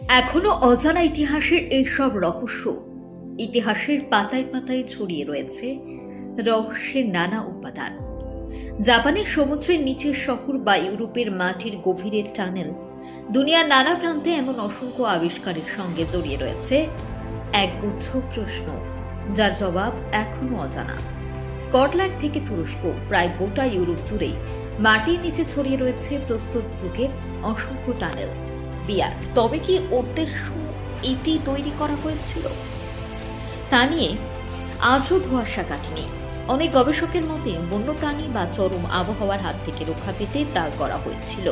এখনও অজানা ইতিহাসের এইসব রহস্য ইতিহাসের পাতায় পাতায় ছড়িয়ে রয়েছে রহস্যের নানা উপাদান। জাপানের সমুদ্রের নিচের শহর বা ইউরোপের মাটির গভীরের টানেল দুনিয়ার নানা প্রান্তে এমন অসংখ্য আবিষ্কারের সঙ্গে জড়িয়ে রয়েছে একগুচ্ছ প্রশ্ন, যার জবাব এখনও অজানা। স্কটল্যান্ড থেকে তুরস্ক, প্রায় গোটা ইউরোপ জুড়েই মাটির নিচে ছড়িয়ে রয়েছে প্রস্তুত যুগের অসংখ্য টানেল। বিয়ার তবে কি উদ্দেশ্য এটি তৈরি করা হয়েছিল? তা নিয়ে আজও ধোয়াশা কাটেনি অনেক গবেষকের মতে বন্যপ্রাণী বা চরম আবহাওয়ার হাত থেকে রক্ষা পেতে তা করা হয়েছিল।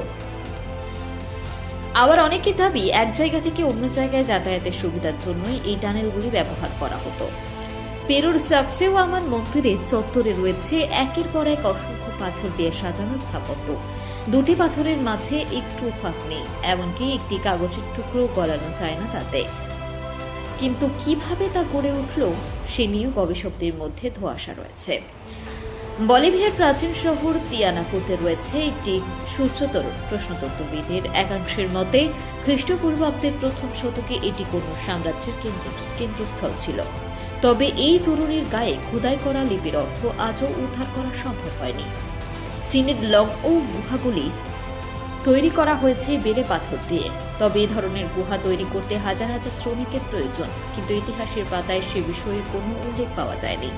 আবার অনেকের দাবি এক জায়গা থেকে অন্য জায়গায় যাতায়াতের সুবিধার জন্যই এই টানেলগুলি ব্যবহার করা হতো। পেরুর সাকসেও আমার মন্দিরে চত্বরে রয়েছে একের পর এক অসংখ্য পাথর দিয়ে সাজানো স্থাপত্য। দুটি পাথরের মাঝে একটু ফাঁক নেই, এমনকি একটি কাগজের টুকরো গলানো যায় না তাতে। কিন্তু কীভাবে তা গড়ে উঠল, সে নিয়েও গবেষকদের মধ্যে ধোঁয়াশা রয়েছে। বলিভিয়ার প্রাচীন শহর তিয়ানাকুতে রয়েছে একটি সূচ্যতর প্রশ্নতত্ত্ববিদের একাংশের মতে, খ্রিস্টপূর্বাব্দের প্রথম শতকে এটি কোনো সাম্রাজ্যের কেন্দ্র, কেন্দ্রস্থল ছিল। তবে এই তরুণীর গায়ে খোদাই করা লিপির অর্থ আজও উদ্ধার করা সম্ভব হয়নি। চীনের লগ ও গুহাগুলি তৈরি করা হয়েছে বেলে পাথর দিয়ে। তবে এ ধরনের গুহা তৈরি করতে হাজার হাজার শ্রমিকের প্রয়োজন, কিন্তু ইতিহাসের পাতায় সে বিষয়ে কোনো উল্লেখ পাওয়া যায়নি।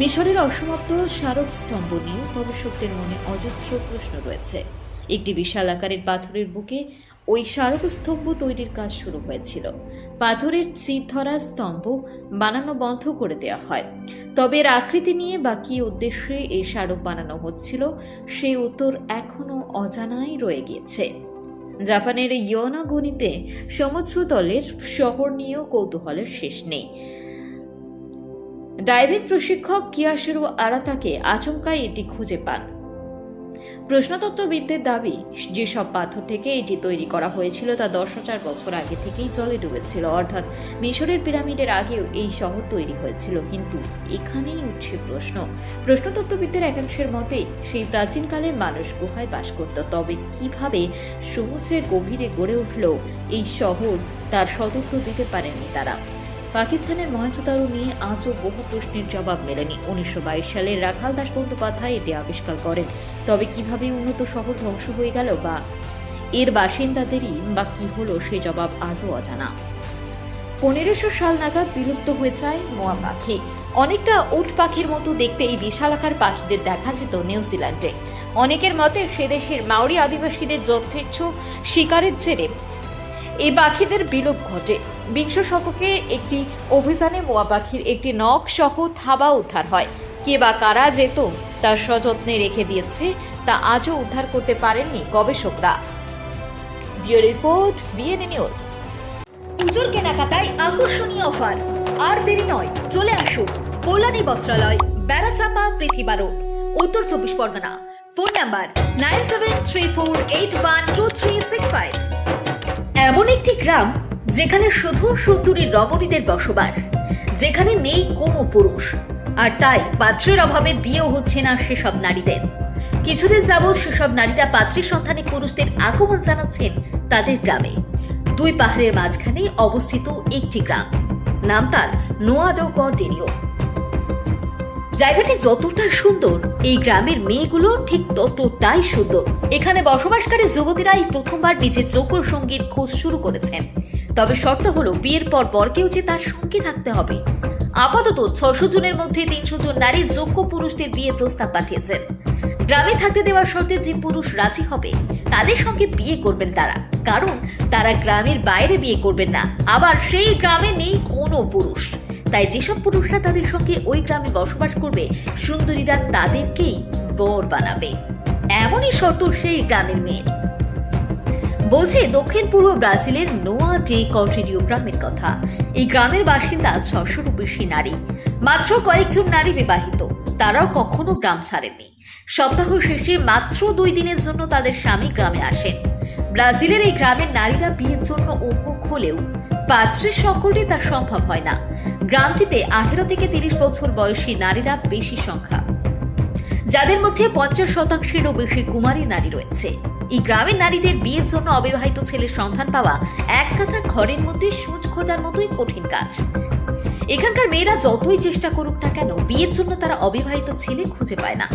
মিশরের অসমাপ্ত স্মারক স্তম্ভ নিয়ে গবেষকদের মনে অজস্র প্রশ্ন রয়েছে। একটি বিশাল আকারের পাথরের বুকে ওই স্মারক স্তম্ভ তৈরির কাজ শুরু হয়েছিল। পাথরের চিত ধরা স্তম্ভ বানানো বন্ধ করে দেওয়া হয়। তবে এর আকৃতি নিয়ে বা কী উদ্দেশ্যে এই স্মারক বানানো হচ্ছিল, সেই উত্তর এখনও অজানাই রয়ে গিয়েছে। জাপানের ইয়নাগনিতে সমুদ্রতলের শহর নিয়েও কৌতূহলের শেষ নেই। ডাইভিং প্রশিক্ষক কিয়াশিরো আরাতাকে আচমকাই এটি খুঁজে পান। প্রশ্নতত্ত্ববিদদের দাবি, যেসব পাথর থেকে এটি তৈরি করা হয়েছিল তা দশ হাজার বছর আগে থেকেই জলে ডুবেছিল। অর্থাৎ মিশরের পিরামিডের আগেও এই শহর তৈরি হয়েছিল। কিন্তু এখানেই উঠছে প্রশ্ন। প্রশ্নতত্ত্ববিদদের একাংশের মতে, সেই প্রাচীনকালে মানুষ গুহায় বাস করত। তবে কীভাবে সমুদ্রের গভীরে গড়ে উঠল এই শহর, তার সতর্ক দিতে পারেননি তারা। পাকিস্তানের মহেঞ্জোদারো নিয়ে আজও বহু প্রশ্নের জবাব মেলেনি। উনিশশো বাইশ সালে রাখাল দাস বন্দ্যোপাধ্যায় এটি আবিষ্কার করেন। তবে কীভাবে উন্নত শহর ধ্বংস হয়ে গেল বা এর বাসিন্দাদেরই বা কি হলো সে জবাব আজও অজানা। পনেরোশো সাল নাগাদ বিলুপ্ত হয়ে যায় মোয়া পাখি। অনেকটা উট পাখির মতো দেখতে এই বিশালাকার পাখিদের দেখা যেত নিউজিল্যান্ডে। অনেকের মতে সে দেশের মাওরি আদিবাসীদের যথেচ্ছ শিকারের জেরে এই পাখিদের বিলোপ ঘটে। বিংশ শতকে একটি অভিযানে মোয়া পাখির একটি নখ সহ থাবা উদ্ধার হয়। কে বা কারা যেত তা সযত্নে রেখে দিয়েছে, তা আজও উদ্ধার করতে পারেননি গবেষকরা। VO report, BNA news. পুজোর কেনাকাটায় আকর্ষণীয় অফার। আর দেরি নয়, চলে আসুন কল্যাণী বস্ত্রালয়, বেড়াচাপা পৃথিবী Uttar Chabbish Pargana. Phone number nine seven three four eight one two three six five. একটি গ্রাম যেখানে শুধু সুন্দরী রমণীদের বসবাস, যেখানে নেই কোনো পুরুষ, আর তাই পাত্রের অভাবে বিয়েও হচ্ছে না সেসব নারীদের। কিছুদিন যাবৎ সেসব নারীরা পাত্রী সন্তানে পুরুষদের আগমন জানাচ্ছেন তাদের গ্রামে। দুই পাহাড়ের মাঝখানে অবস্থিত একটি গ্রাম। নাম তার নোয়াডোগড় ডেরিও। জায়গাটি যতটা সুন্দর, এই গ্রামের মেয়েগুলো ঠিক ততটাই সুন্দর। এখানে বসবাসকারী যুবতীরাই প্রথমবার নিজের যোগ্য সঙ্গীর খোঁজ শুরু করেছেন। তবে শর্ত হলো, বিয়ের পর বরকেও যে তার সঙ্গে থাকতে হবে। আপাতত ছশো জনের মধ্যে তিনশো জন নারী যোগ্য পুরুষদের বিয়ে প্রস্তাব পাঠিয়েছেন। গ্রামে থাকতে দেওয়ার শর্তে যে পুরুষ রাজি হবে, তাদের সঙ্গে বিয়ে করবেন তারা। কারণ, তারা গ্রামের বাইরে বিয়ে করবেন না। আবার সেই গ্রামে নেই কোনো পুরুষ। তাই যেসব পুরুষরা তাদের সঙ্গে ওই গ্রামে বসবাস করবে, সুন্দরীরা তাদেরকেই বর বানাবে। এমনই শর্ত সেই গ্রামের মেয়ের বলছে, দক্ষিণ পূর্ব ব্রাজিলের নোয়া ডে কন্ট্রিডিও গ্রামের কথা। এই গ্রামের বাসিন্দা ছশোরও বেশি নারী। মাত্র কয়েকজন নারী বিবাহিত। তারাও কখনো গ্রাম ছাড়েননি। সপ্তাহ শেষে মাত্র দুই দিনের জন্য তাদের স্বামী গ্রামে আসেন। ব্রাজিলের এই গ্রামের নারীরা বিয়ের জন্য উন্মুখ হলেও পাত্রের সকলে তা সম্ভব হয় না। গ্রামটিতে আঠেরো থেকে তিরিশ বছর বয়সী নারীরা বেশি সংখ্যা। যাদের মধ্যে পঞ্চাশ শতাংশেরও বেশি কুমারী নারী রয়েছে। এই গ্রামের নারীদের বিয়ের জন্য অবিবাহিত ছেলের সন্ধান পাওয়া এক কথা ঘরের মধ্যে সূচ খোঁজার মতোই কঠিন কাজ। এখানকার মেয়েরা যতই চেষ্টা করুক না কেন, বিয়ের জন্য তারা অবিবাহিত ছেলে খুঁজে পায় না।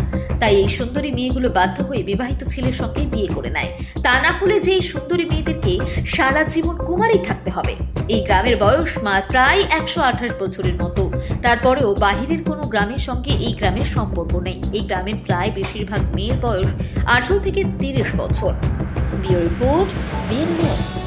তাই এই সুন্দরী মেয়েগুলো বাধ্য হয়ে বিবাহিত ছেলের সঙ্গে বিয়ে করে নেয়। তা না হলে যে এই সুন্দরী মেয়েদেরকে সারা জীবন কুমারই থাকতে হবে। এই গ্রামের বয়স মা প্রায় একশো আঠাশ বছরের মতো। তারপরেও বাহিরের কোনো গ্রামের সঙ্গে এই গ্রামের সম্পর্ক নেই। এই গ্রামের প্রায় বেশিরভাগ মেয়ের বয়স আঠারো থেকে তিরিশ বছর। বিয়ে রিপোর্ট বিএন নিউজ।